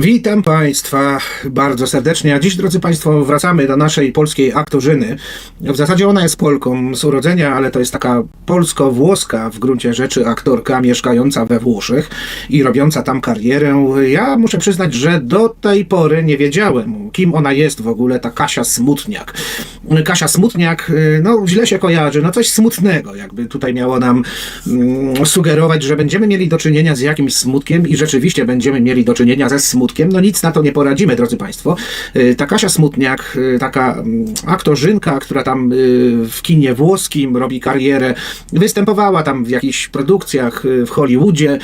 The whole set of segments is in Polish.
Witam Państwa bardzo serdecznie. A dziś, drodzy Państwo, wracamy do naszej polskiej aktorzyny. W zasadzie ona jest Polką z urodzenia, ale to jest taka polsko-włoska w gruncie rzeczy aktorka mieszkająca we Włoszech i robiąca tam karierę. Ja muszę przyznać, że do tej pory nie wiedziałem, kim ona jest w ogóle, ta Kasia Smutniak. Kasia Smutniak, no źle się kojarzy, no coś smutnego, jakby tutaj miało nam mm, sugerować, że będziemy mieli do czynienia z jakimś smutkiem i rzeczywiście będziemy mieli do czynienia ze smutkiem. No nic na to nie poradzimy, drodzy Państwo. Y, Ta Kasia Smutniak, y, taka mm, aktorzynka, która tam y, w kinie włoskim robi karierę, występowała tam w jakichś produkcjach w Hollywoodzie.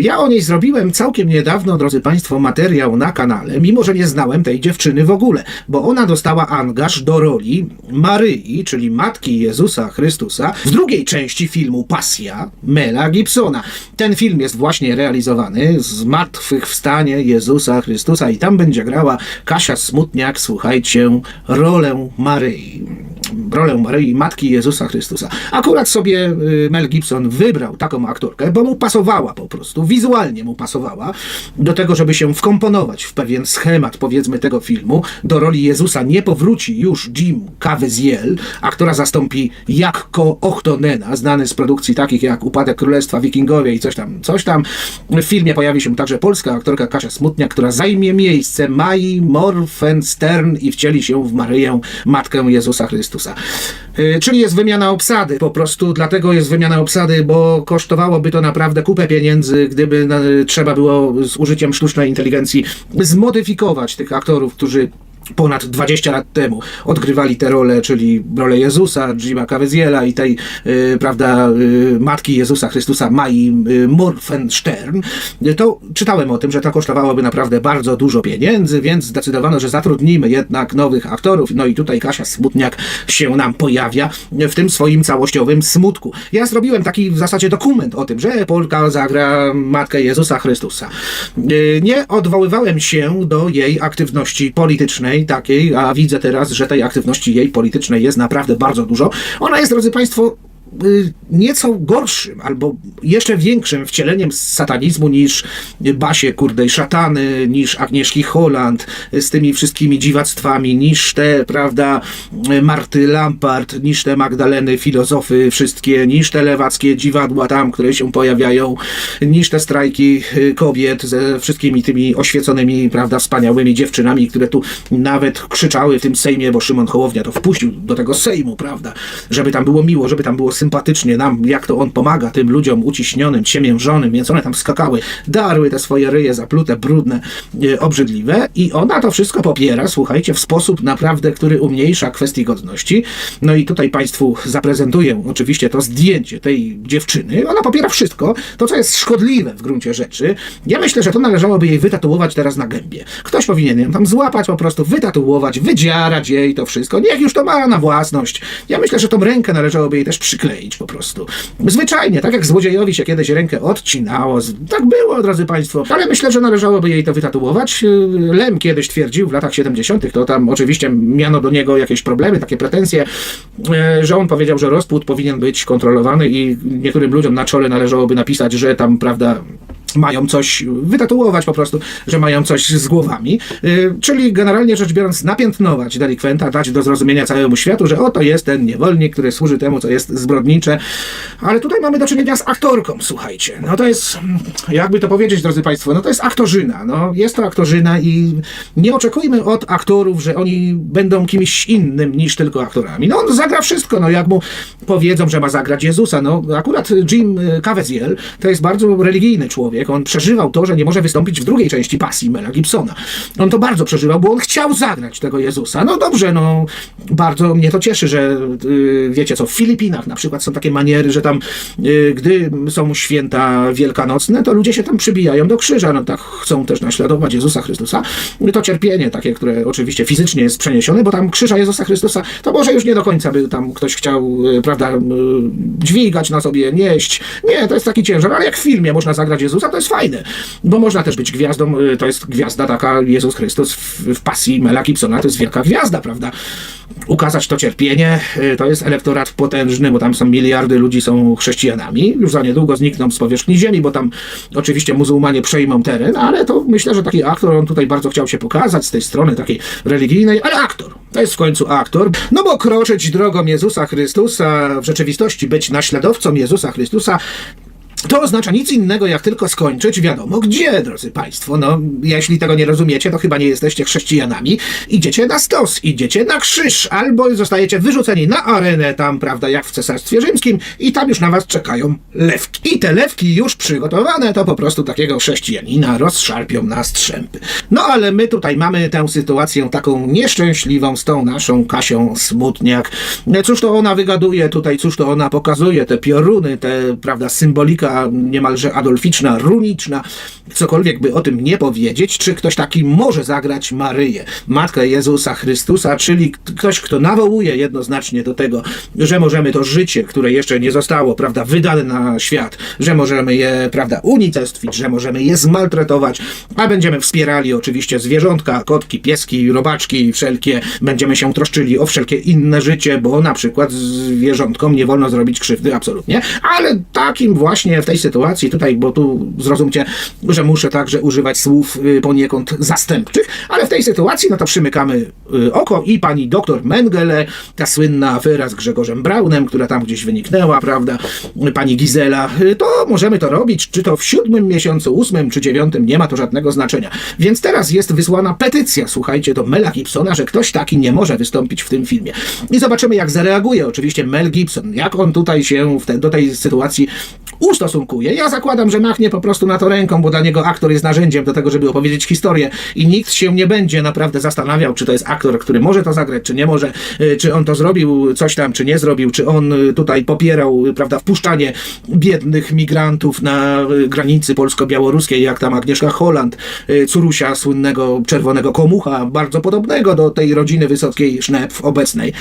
Ja o niej zrobiłem całkiem niedawno, drodzy Państwo, materiał na kanale, mimo że nie znałem tej dziewczyny w ogóle, bo ona dostała angaż do roli Maryi, czyli Matki Jezusa Chrystusa, w drugiej części filmu Pasja Mela Gibsona. Ten film jest właśnie realizowany z Martwychwstanie Jezusa Chrystusa i tam będzie grała Kasia Smutniak, słuchajcie, rolę Maryi. Rolę Maryi, Matki Jezusa Chrystusa. Akurat sobie y, Mel Gibson wybrał taką aktorkę, bo mu pasowała po prostu, wizualnie mu pasowała do tego, żeby się wkomponować w pewien schemat, powiedzmy, tego filmu. Do roli Jezusa nie powróci już Jim Caviezel, aktora zastąpi Jakko Ochtonena, znany z produkcji takich jak Upadek Królestwa, Wikingowie i coś tam, coś tam. W filmie pojawi się także polska aktorka Kasia Smutnia, która zajmie miejsce Mai Morfenstern i wcieli się w Maryję, Matkę Jezusa Chrystusa. Y, Czyli jest wymiana obsady, po prostu dlatego jest wymiana obsady, bo kosztowałoby to naprawdę kupę pieniędzy, gdyby na, trzeba było z użyciem sztucznej inteligencji zmodyfikować tych aktorów, którzy ponad 20 lat temu odgrywali te role, czyli rolę Jezusa, Jima Cavieziela i tej, y, prawda, y, Matki Jezusa Chrystusa, Mai y, Morfenstern, to czytałem o tym, że to kosztowałoby naprawdę bardzo dużo pieniędzy, więc zdecydowano, że zatrudnimy jednak nowych aktorów, no i tutaj Kasia Smutniak się nam pojawia w tym swoim całościowym smutku. Ja zrobiłem taki w zasadzie dokument o tym, że Polka zagra Matkę Jezusa Chrystusa. Y, Nie odwoływałem się do jej aktywności politycznej, takiej, a widzę teraz, że tej aktywności jej politycznej jest naprawdę bardzo dużo. Ona jest, drodzy Państwo, nieco gorszym albo jeszcze większym wcieleniem satanizmu niż Basie Kurdej Szatany, niż Agnieszki Holland y, z tymi wszystkimi dziwactwami, niż te, prawda, y, Marty Lampart, niż te Magdaleny filozofy wszystkie, niż te lewackie dziwadła tam, które się pojawiają, niż te strajki y, kobiet ze wszystkimi tymi oświeconymi, prawda, wspaniałymi dziewczynami, które tu nawet krzyczały w tym Sejmie, bo Szymon Hołownia to wpuścił do tego Sejmu, prawda, żeby tam było miło, żeby tam było sympatycznie nam, jak to on pomaga tym ludziom uciśnionym, ciemiężonym, więc one tam skakały, darły te swoje ryje zaplute, brudne, e, obrzydliwe i ona to wszystko popiera, słuchajcie, w sposób naprawdę, który umniejsza kwestii godności. No i tutaj Państwu zaprezentuję oczywiście to zdjęcie tej dziewczyny. Ona popiera wszystko, to co jest szkodliwe w gruncie rzeczy. Ja myślę, że to należałoby jej wytatuować teraz na gębie. Ktoś powinien ją tam złapać, po prostu wytatuować, wydziarać jej to wszystko. Niech już to ma na własność. Ja myślę, że tą rękę należałoby jej też przykleić po prostu. Zwyczajnie, tak jak złodziejowi się kiedyś rękę odcinało. Tak było, drodzy Państwo. Ale myślę, że należałoby jej to wytatuować. Yy, Lem kiedyś twierdził w latach 70., to tam oczywiście miano do niego jakieś problemy, takie pretensje, yy, że on powiedział, że rozpłód powinien być kontrolowany i niektórym ludziom na czole należałoby napisać, że tam, prawda, mają coś wytatuować po prostu, że mają coś z głowami. Yy, czyli generalnie rzecz biorąc, napiętnować delikwenta, dać do zrozumienia całemu światu, że oto jest ten niewolnik, który służy temu, co jest zbrodnicze. Ale tutaj mamy do czynienia z aktorką, słuchajcie. No to jest, jakby to powiedzieć, drodzy Państwo, no to jest aktorzyna. No, jest to aktorzyna i nie oczekujmy od aktorów, że oni będą kimś innym niż tylko aktorami. No on zagra wszystko, no jak mu powiedzą, że ma zagrać Jezusa. No akurat Jim Caviezel to jest bardzo religijny człowiek. On przeżywał to, że nie może wystąpić w drugiej części pasji Mela Gibsona. On to bardzo przeżywał, bo on chciał zagrać tego Jezusa. No dobrze, no bardzo mnie to cieszy, że y, wiecie co, w Filipinach na przykład są takie maniery, że tam y, gdy są święta wielkanocne, to ludzie się tam przybijają do krzyża. No tak chcą też naśladować Jezusa Chrystusa. To cierpienie takie, które oczywiście fizycznie jest przeniesione, bo tam krzyża Jezusa Chrystusa, to może już nie do końca by tam ktoś chciał, y, prawda, dźwigać na sobie, nieść. Nie, to jest taki ciężar, ale jak w filmie można zagrać Jezusa, Chrystusa, to jest fajne, bo można też być gwiazdą, y, to jest gwiazda taka, Jezus Chrystus w, w pasji Mela Gibsona, to jest wielka gwiazda, prawda? Ukazać to cierpienie, y, to jest elektorat potężny, bo tam są miliardy ludzi, są chrześcijanami, już za niedługo znikną z powierzchni ziemi, bo tam oczywiście muzułmanie przejmą teren, ale to myślę, że taki aktor, on tutaj bardzo chciał się pokazać z tej strony takiej religijnej, ale aktor, to jest w końcu aktor, no bo kroczyć drogą Jezusa Chrystusa, w rzeczywistości być naśladowcą Jezusa Chrystusa, to oznacza nic innego, jak tylko skończyć wiadomo gdzie, drodzy Państwo. No, jeśli tego nie rozumiecie, to chyba nie jesteście chrześcijanami. Idziecie na stos, idziecie na krzyż, albo zostajecie wyrzuceni na arenę, tam, prawda, jak w Cesarstwie Rzymskim, i tam już na Was czekają lewki. I te lewki już przygotowane, to po prostu takiego chrześcijanina rozszarpią na strzępy. No, ale my tutaj mamy tę sytuację taką nieszczęśliwą z tą naszą Kasią Smutniak. Cóż to ona wygaduje tutaj, cóż to ona pokazuje, te pioruny, te, prawda, symbolika niemalże adolficzna, runiczna, cokolwiek by o tym nie powiedzieć, czy ktoś taki może zagrać Maryję, Matkę Jezusa Chrystusa, czyli ktoś, kto nawołuje jednoznacznie do tego, że możemy to życie, które jeszcze nie zostało, prawda, wydane na świat, że możemy je, prawda, unicestwić, że możemy je zmaltretować, a będziemy wspierali oczywiście zwierzątka, kotki, pieski, robaczki, wszelkie, będziemy się troszczyli o wszelkie inne życie, bo na przykład zwierzątkom nie wolno zrobić krzywdy, absolutnie, ale takim właśnie w tej sytuacji tutaj, bo tu zrozumcie, że muszę także używać słów y, poniekąd zastępczych, ale w tej sytuacji, no to przymykamy y, oko i pani doktor Mengele, ta słynna afera z Grzegorzem Braunem, która tam gdzieś wyniknęła, prawda, pani Gizela, y, to możemy to robić, czy to w siódmym miesiącu, ósmym czy dziewiątym, nie ma to żadnego znaczenia. Więc teraz jest wysłana petycja, słuchajcie, do Mela Gibsona, że ktoś taki nie może wystąpić w tym filmie. I zobaczymy, jak zareaguje oczywiście Mel Gibson, jak on tutaj się te, do tej sytuacji ustosunkuje. Ja zakładam, że machnie po prostu na to ręką, bo dla niego aktor jest narzędziem do tego, żeby opowiedzieć historię i nikt się nie będzie naprawdę zastanawiał, czy to jest aktor, który może to zagrać, czy nie może, y, czy on to zrobił coś tam, czy nie zrobił, czy on y, tutaj popierał, y, prawda, wpuszczanie biednych migrantów na granicy polsko-białoruskiej, jak tam Agnieszka Holland, Curusia, słynnego czerwonego komucha, bardzo podobnego do tej rodziny Wysockiej Sznepf obecnej.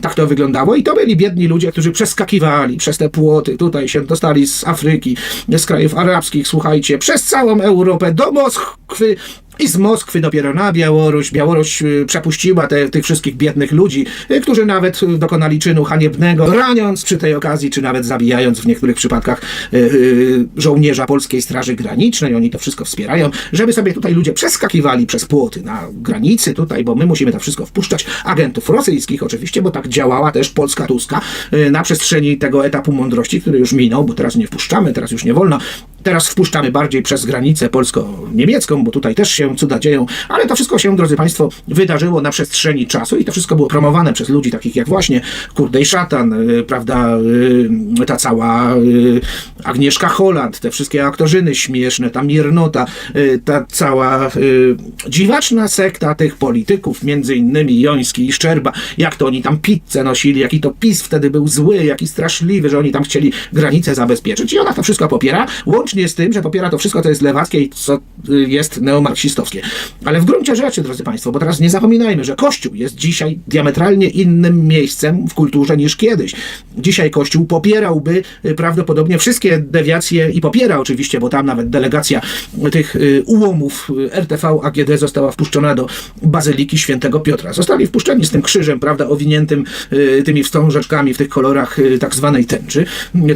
Tak to wyglądało i to byli biedni ludzie, którzy przeskakiwali przez te płoty, tutaj się dostali z Afryki, z krajów arabskich, słuchajcie, przez całą Europę do Moskwy i z Moskwy dopiero na Białoruś. Białoruś y, przepuściła te, tych wszystkich biednych ludzi, y, którzy nawet y, dokonali czynu haniebnego, raniąc przy tej okazji, czy nawet zabijając w niektórych przypadkach żołnierza Polskiej Straży Granicznej. Oni to wszystko wspierają, żeby sobie tutaj ludzie przeskakiwali przez płoty na granicy tutaj, bo my musimy to wszystko wpuszczać. Agentów rosyjskich oczywiście, bo tak działała też Polska Tuska na przestrzeni tego etapu mądrości, który już minął, bo teraz nie wpuszczamy, teraz już nie wolno. Teraz wpuszczamy bardziej przez granicę polsko-niemiecką, bo tutaj też się cuda dzieją, ale to wszystko się, drodzy Państwo, wydarzyło na przestrzeni czasu i to wszystko było promowane przez ludzi takich jak właśnie Kurdej Szatan, y, prawda, y, ta cała y, Agnieszka Holland, te wszystkie aktorzyny śmieszne, ta miernota, ta cała dziwaczna sekta tych polityków, między innymi Joński i Szczerba, jak to oni tam pizzę nosili, jaki to PiS wtedy był zły, jaki straszliwy, że oni tam chcieli granice zabezpieczyć i ona to wszystko popiera, łącznie z tym, że popiera to wszystko, co jest lewackie i co jest neomarksistowskie. Ale w gruncie rzeczy, drodzy Państwo, bo teraz nie zapominajmy, że Kościół jest dzisiaj diametralnie innym miejscem w kulturze niż kiedyś. Dzisiaj Kościół popierałby y, prawdopodobnie wszystkie dewiacje i popiera oczywiście, bo tam nawet delegacja tych y, ułomów y, RTV AGD została wpuszczona do Bazyliki Świętego Piotra. Zostali wpuszczeni z tym krzyżem, prawda, owiniętym tymi wstążeczkami w tych kolorach tak zwanej tęczy.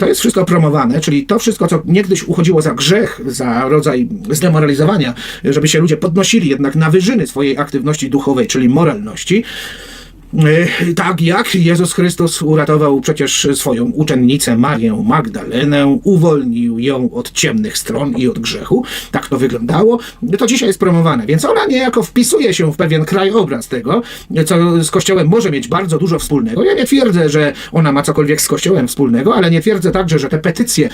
To jest wszystko promowane, czyli to wszystko, co niegdyś uchodziło za grzech, za rodzaj zdemoralizowania, żeby się ludzie podnosili jednak na wyżyny swojej aktywności duchowej, czyli moralności. E, Tak jak Jezus Chrystus uratował przecież swoją uczennicę Marię Magdalenę, uwolnił ją od ciemnych stron i od grzechu, tak to wyglądało, to dzisiaj jest promowane, więc ona niejako wpisuje się w pewien krajobraz tego, co z Kościołem może mieć bardzo dużo wspólnego. Ja nie twierdzę, że ona ma cokolwiek z Kościołem wspólnego, ale nie twierdzę także, że te petycje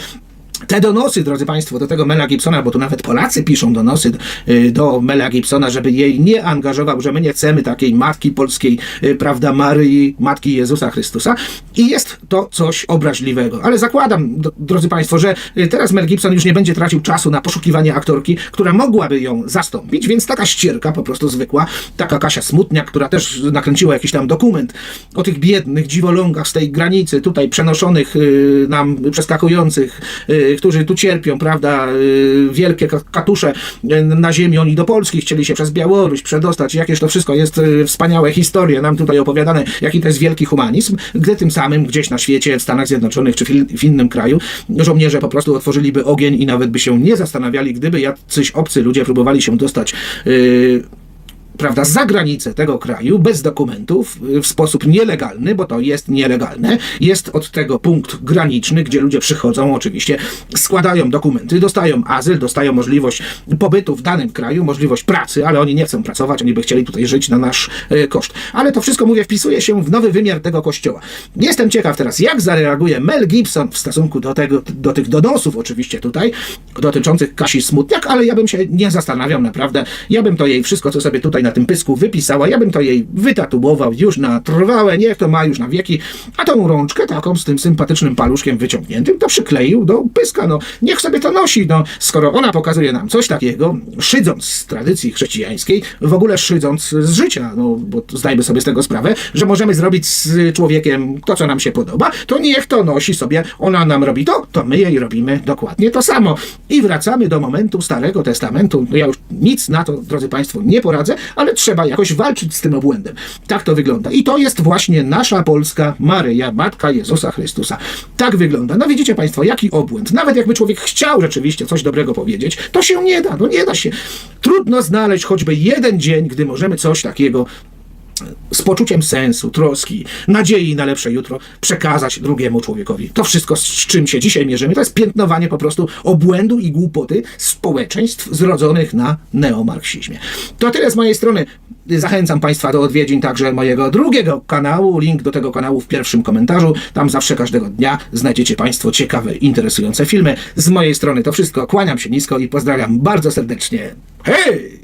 te donosy, drodzy Państwo, do tego Mela Gibsona, bo tu nawet Polacy piszą donosy y, do Mela Gibsona, żeby jej nie angażował, że my nie chcemy takiej matki polskiej, y, prawda, Maryi, matki Jezusa Chrystusa. I jest to coś obraźliwego. Ale zakładam, drodzy Państwo, że y, teraz Mel Gibson już nie będzie tracił czasu na poszukiwanie aktorki, która mogłaby ją zastąpić, więc taka ścierka po prostu zwykła, taka Kasia Smutniak, która też nakręciła jakiś tam dokument o tych biednych dziwolągach z tej granicy, tutaj przenoszonych nam, przeskakujących którzy tu cierpią, prawda, y, wielkie ka- katusze y, na ziemi, oni do Polski chcieli się przez Białoruś przedostać, jakież to wszystko jest y, wspaniałe historie nam tutaj opowiadane, jaki to jest wielki humanizm, gdy tym samym gdzieś na świecie, w Stanach Zjednoczonych czy w in- w innym kraju, żołnierze po prostu otworzyliby ogień i nawet by się nie zastanawiali, gdyby jacyś obcy ludzie próbowali się dostać y, prawda, za granicę tego kraju, bez dokumentów, y, w sposób nielegalny, bo to jest nielegalne. Jest od tego punkt graniczny, gdzie ludzie przychodzą, oczywiście, składają dokumenty, dostają azyl, dostają możliwość pobytu w danym kraju, możliwość pracy, ale oni nie chcą pracować, oni by chcieli tutaj żyć na nasz y, koszt. Ale to wszystko, mówię, wpisuje się w nowy wymiar tego kościoła. Jestem ciekaw teraz, jak zareaguje Mel Gibson w stosunku do, tego, do tych donosów, oczywiście tutaj, dotyczących Kasi Smutniak, ale ja bym się nie zastanawiał naprawdę. Ja bym to jej wszystko, co sobie tutaj na tym pysku wypisała, ja bym to jej wytatuował już na trwałe, niech to ma już na wieki, a tą rączkę taką z tym sympatycznym paluszkiem wyciągniętym, to przykleił do pyska, no niech sobie to nosi, no. Skoro ona pokazuje nam coś takiego, szydząc z tradycji chrześcijańskiej, w ogóle szydząc z życia, no bo zdajmy sobie z tego sprawę, że możemy zrobić z człowiekiem to, co nam się podoba, to niech to nosi sobie, ona nam robi to, to my jej robimy dokładnie to samo. I wracamy do momentu Starego Testamentu. No ja już nic na to, drodzy Państwo, nie poradzę, ale trzeba jakoś walczyć z tym obłędem. Tak to wygląda. I to jest właśnie nasza polska Maryja, Matka Jezusa Chrystusa. Tak wygląda. No widzicie Państwo, jaki obłęd. Nawet jakby człowiek chciał rzeczywiście coś dobrego powiedzieć, to się nie da. No nie da się. Trudno znaleźć choćby jeden dzień, gdy możemy coś takiego z poczuciem sensu, troski, nadziei na lepsze jutro przekazać drugiemu człowiekowi. To wszystko, z czym się dzisiaj mierzymy, to jest piętnowanie po prostu obłędu i głupoty społeczeństw zrodzonych na neomarksizmie. To tyle z mojej strony. Zachęcam Państwa do odwiedzin także mojego drugiego kanału. Link do tego kanału w pierwszym komentarzu. Tam zawsze każdego dnia znajdziecie Państwo ciekawe, interesujące filmy. Z mojej strony to wszystko. Kłaniam się nisko i pozdrawiam bardzo serdecznie. Hej!